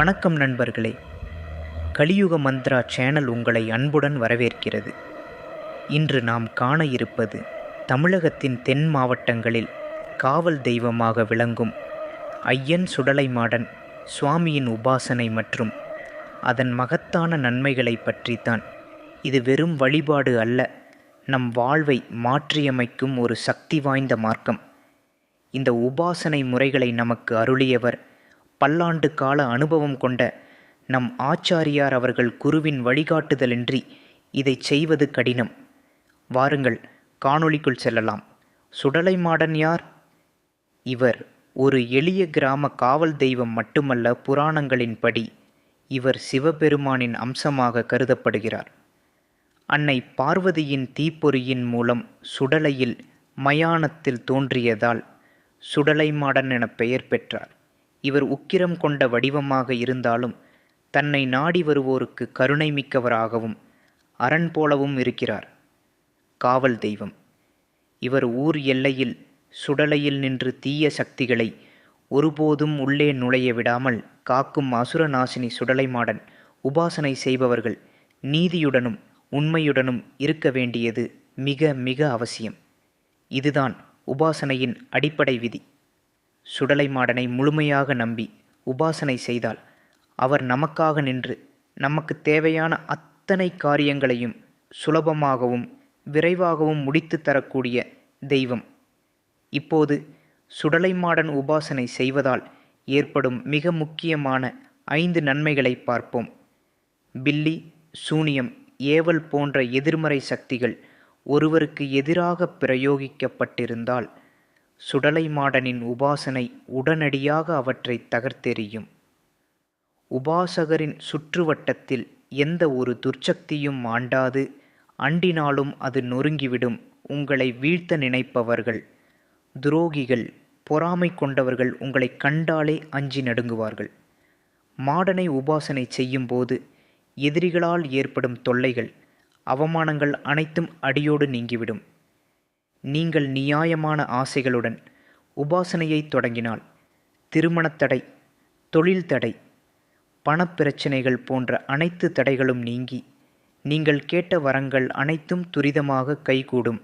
வணக்கம் நண்பர்களே. கலியுக மந்த்ரா சேனல் உங்களை அன்புடன் வரவேற்கிறது. இன்று நாம் காண இருப்பது தமிழகத்தின் தென் மாவட்டங்களில் காவல் தெய்வமாக விளங்கும் ஐயன் சுடலைமாடன் சுவாமியின் உபாசனை மற்றும் அதன் மகத்தான நன்மைகளை பற்றித்தான். இது வெறும் வழிபாடு அல்ல நம் வாழ்வை மாற்றியமைக்கும் ஒரு சக்தி வாய்ந்த மார்க்கம். இந்த உபாசனை முறைகளை நமக்கு அருளியவர் பல்லாண்டு கால அனுபவம் கொண்ட நம் ஆச்சாரியார் அவர்கள் குருவின் வழிகாட்டுதலின்றி இதை செய்வது கடினம். வாருங்கள் காணொளிக்குள் செல்லலாம். சுடலை மாடன் யார்? இவர் ஒரு எளிய கிராம காவல் தெய்வம் மட்டுமல்ல புராணங்களின்படி இவர் சிவபெருமானின் அம்சமாக கருதப்படுகிறார். அன்னை பார்வதியின் தீப்பொறியின் மூலம் சுடலையில் மயானத்தில் தோன்றியதால் சுடலைமாடன் என பெயர் பெற்றார். இவர் உக்கிரம் கொண்ட வடிவமாக இருந்தாலும் தன்னை நாடி வருவோருக்கு கருணை மிக்கவராகவும் அரண் போலவும் இருக்கிறார். காவல் தெய்வம். இவர் ஊர் எல்லையில் சுடலையில் நின்று தீய சக்திகளை ஒருபோதும் உள்ளே நுழைய விடாமல் காக்கும் அசுரநாசினி சுடலைமாடன் உபாசனை செய்பவர்கள் நீதியுடனும் உண்மையுடனும் இருக்க வேண்டியது மிக மிக அவசியம். இதுதான் உபாசனையின் அடிப்படை விதி. சுடலைமாடனை முழுமையாக நம்பி உபாசனை செய்தால் அவர் நமக்காக நின்று நமக்கு தேவையான அத்தனை காரியங்களையும் சுலபமாகவும் விரைவாகவும் முடித்து தரக்கூடிய தெய்வம். இப்போது சுடலைமாடன் உபாசனை செய்வதால் ஏற்படும் மிக முக்கியமான ஐந்து நன்மைகளை பார்ப்போம். பில்லி சூனியம் ஏவல் போன்ற எதிர்மறை சக்திகள் ஒருவருக்கு எதிராக பிரயோகிக்கப்பட்டிருந்தால் சுடலைமாடனின் உபாசனை உடனடியாக அவற்றை தகர்த்தெறியும். உபாசகரின் சுற்றுவட்டத்தில் எந்த ஒரு துர்ச்சக்தியும் ஆண்டாது அண்டினாலும் அது நொறுங்கிவிடும் உங்களை வீழ்த்த நினைப்பவர்கள். துரோகிகள் பொறாமை கொண்டவர்கள் உங்களை கண்டாலே அஞ்சி நடுங்குவார்கள். மாடனை உபாசனை செய்யும்போது எதிரிகளால் ஏற்படும் தொல்லைகள் அவமானங்கள் அனைத்தும் அடியோடு நீங்கிவிடும். நீங்கள் நியாயமான ஆசைகளுடன் உபாசனையை தொடங்கினால் திருமணத்தடை தொழில் தடை பணப்பிரச்சனைகள் போன்ற அனைத்து தடைகளும் நீங்கி நீங்கள் கேட்ட வரங்கள் அனைத்தும் துரிதமாக கைகூடும்.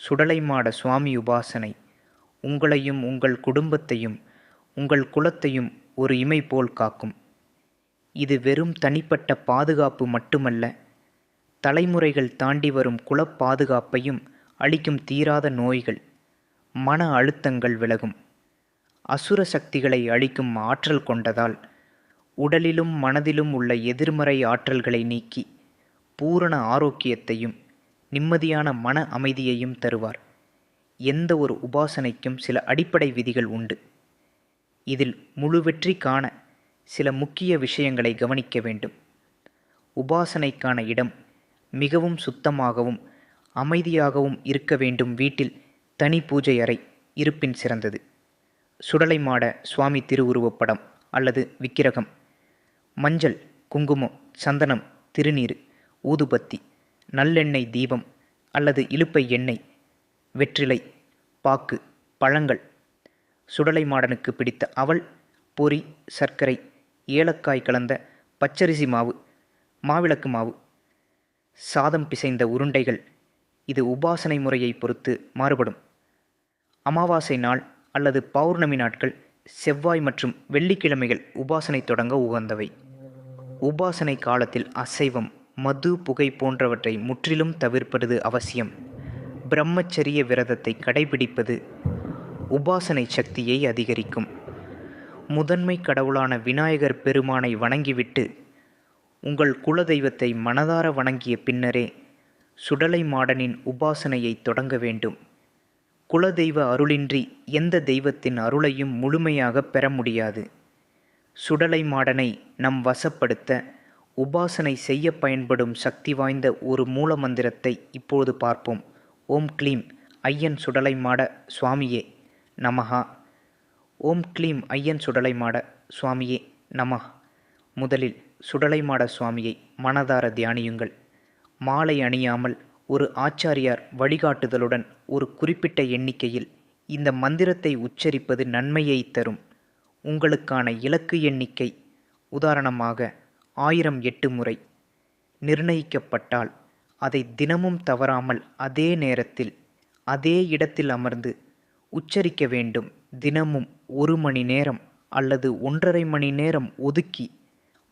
சுடலைமாட சுவாமி உபாசனை. உங்களையும் உங்கள் குடும்பத்தையும் உங்கள் குலத்தையும் ஒரு இமை போல் காக்கும். இது வெறும் தனிப்பட்ட பாதுகாப்பு மட்டுமல்ல தலைமுறைகள் தாண்டி வரும் குலப் பாதுகாப்பையும் அளிக்கும் தீராத நோய்கள் மன அழுத்தங்கள் விலகும். அசுர சக்திகளை அழிக்கும் ஆற்றல் கொண்டதால் உடலிலும் மனதிலும் உள்ள எதிர்மறை ஆற்றல்களை நீக்கி பூரண ஆரோக்கியத்தையும் நிம்மதியான மன அமைதியையும் தருவார். எந்த ஒரு உபாசனைக்கும் சில அடிப்படை விதிகள் உண்டு. இதில் முழு வெற்றி காண சில முக்கிய விஷயங்களை கவனிக்க வேண்டும். உபாசனைக்கான இடம் மிகவும் சுத்தமாகவும் அமைதியாகவும் இருக்க வேண்டும் வீட்டில் தனி பூஜை அறை இருப்பின் சிறந்தது. சுடலைமாட சுவாமி திருவுருவப்படம் அல்லது விக்கிரகம். மஞ்சள் குங்குமம் சந்தனம் திருநீர் ஊதுபத்தி நல்லெண்ணெய் தீபம் அல்லது இலுப்பை எண்ணெய் வெற்றிலை பாக்கு பழங்கள். சுடலை மாடனுக்கு பிடித்த அவல் பொரி சர்க்கரை ஏலக்காய் கலந்த பச்சரிசி மாவு மாவிளக்கு மாவு. சாதம் பிசைந்த உருண்டைகள் இது உபாசனை முறையை பொறுத்து மாறுபடும். அமாவாசை நாள் அல்லது பௌர்ணமி நாட்கள் செவ்வாய் மற்றும் வெள்ளிக்கிழமைகள் உபாசனை தொடங்க உகந்தவை. உபாசனை காலத்தில் அசைவம் மது புகை போன்றவற்றை முற்றிலும் தவிர்ப்பது அவசியம். பிரம்மச்சரிய விரதத்தை கடைபிடிப்பது உபாசனை சக்தியை அதிகரிக்கும். முதன்மை கடவுளான விநாயகர் பெருமானை வணங்கிவிட்டு உங்கள் குலதெய்வத்தை மனதார வணங்கிய பின்னரே சுடலை மாடனின் உபாசனையை தொடங்க வேண்டும். குலதெய்வ அருளின்றி எந்த தெய்வத்தின் அருளையும் முழுமையாக பெற முடியாது. சுடலை மாடனை நம் வசப்படுத்த உபாசனை செய்ய பயன்படும் சக்தி வாய்ந்த ஒரு மூல மந்திரத்தை இப்போது பார்ப்போம். ஓம் க்ளீம் ஐயன் சுடலை மாட சுவாமியே நமஹா. ஓம் க்ளீம் ஐயன் சுடலை மாட சுவாமியே நமஹ். முதலில் சுடலை மாட சுவாமியை மனதார தியானியுங்கள். மாலை அணியாமல் ஒரு ஆச்சாரியார் வழிகாட்டுதலுடன் ஒரு குறிப்பிட்ட எண்ணிக்கையில் இந்த மந்திரத்தை உச்சரிப்பது நன்மையை தரும். உங்களுக்கான இலக்கு எண்ணிக்கை உதாரணமாக ஆயிரம் எட்டு முறை. நிர்ணயிக்கப்பட்டால் அதை தினமும் தவறாமல் அதே நேரத்தில் அதே இடத்தில் அமர்ந்து உச்சரிக்க வேண்டும். தினமும் ஒரு மணி நேரம் அல்லது ஒன்றரை மணி நேரம் ஒதுக்கி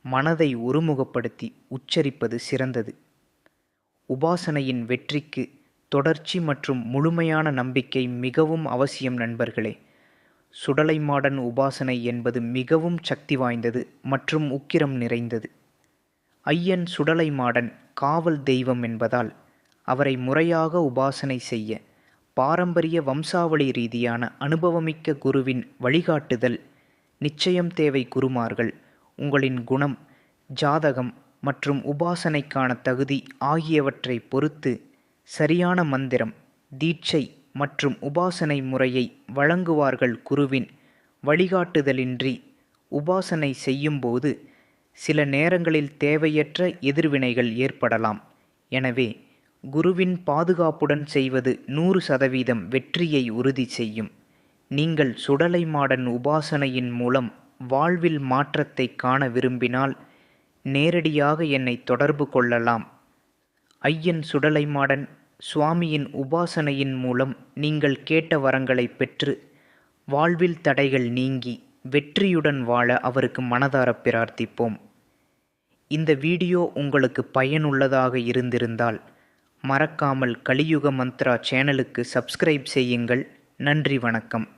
மனதை ஒருமுகப்படுத்தி உச்சரிப்பது சிறந்தது. உபாசனையின் வெற்றிக்கு தொடர்ச்சி மற்றும் முழுமையான நம்பிக்கை மிகவும் அவசியம் நண்பர்களே. சுடலைமாடன் உபாசனை என்பது மிகவும் சக்தி வாய்ந்தது மற்றும் உக்கிரம் நிறைந்தது. ஐயன் சுடலைமாடன் காவல் தெய்வம் என்பதால் அவரை முறையாக உபாசனை செய்ய பாரம்பரிய வம்சாவளி ரீதியான அனுபவமிக்க குருவின் வழிகாட்டுதல் நிச்சயம் தேவை குருமார்கள். உங்களின் குணம் ஜாதகம் மற்றும் உபாசனைக்கான தகுதி ஆகியவற்றை பொறுத்து சரியான மந்திரம் தீட்சை மற்றும் உபாசனை முறையை வழங்குவார்கள் குருவின் வழிகாட்டுதலின்றி. உபாசனை செய்யும்போது சில நேரங்களில் தேவையற்ற எதிர்வினைகள் ஏற்படலாம். எனவே குருவின் பாதுகாப்புடன் செய்வது நூறு சதவீதம் வெற்றியை உறுதி செய்யும். நீங்கள் சுடலை மாடன் உபாசனையின் மூலம் வாழ்வில் மாற்றத்தை காண விரும்பினால் நேரடியாக என்னை தொடர்பு கொள்ளலாம். ஐயன் சுடலைமாடன் சுவாமியின் உபாசனையின் மூலம் நீங்கள் கேட்ட வரங்களை பெற்று வாழ்வில் தடைகள் நீங்கி வெற்றியுடன் வாழ அவருக்கு மனதார பிரார்த்திப்போம். இந்த வீடியோ உங்களுக்கு பயனுள்ளதாக இருந்திருந்தால் மறக்காமல் கலியுக மந்த்ரா சேனலுக்கு சப்ஸ்கிரைப் செய்யுங்கள். நன்றி வணக்கம்.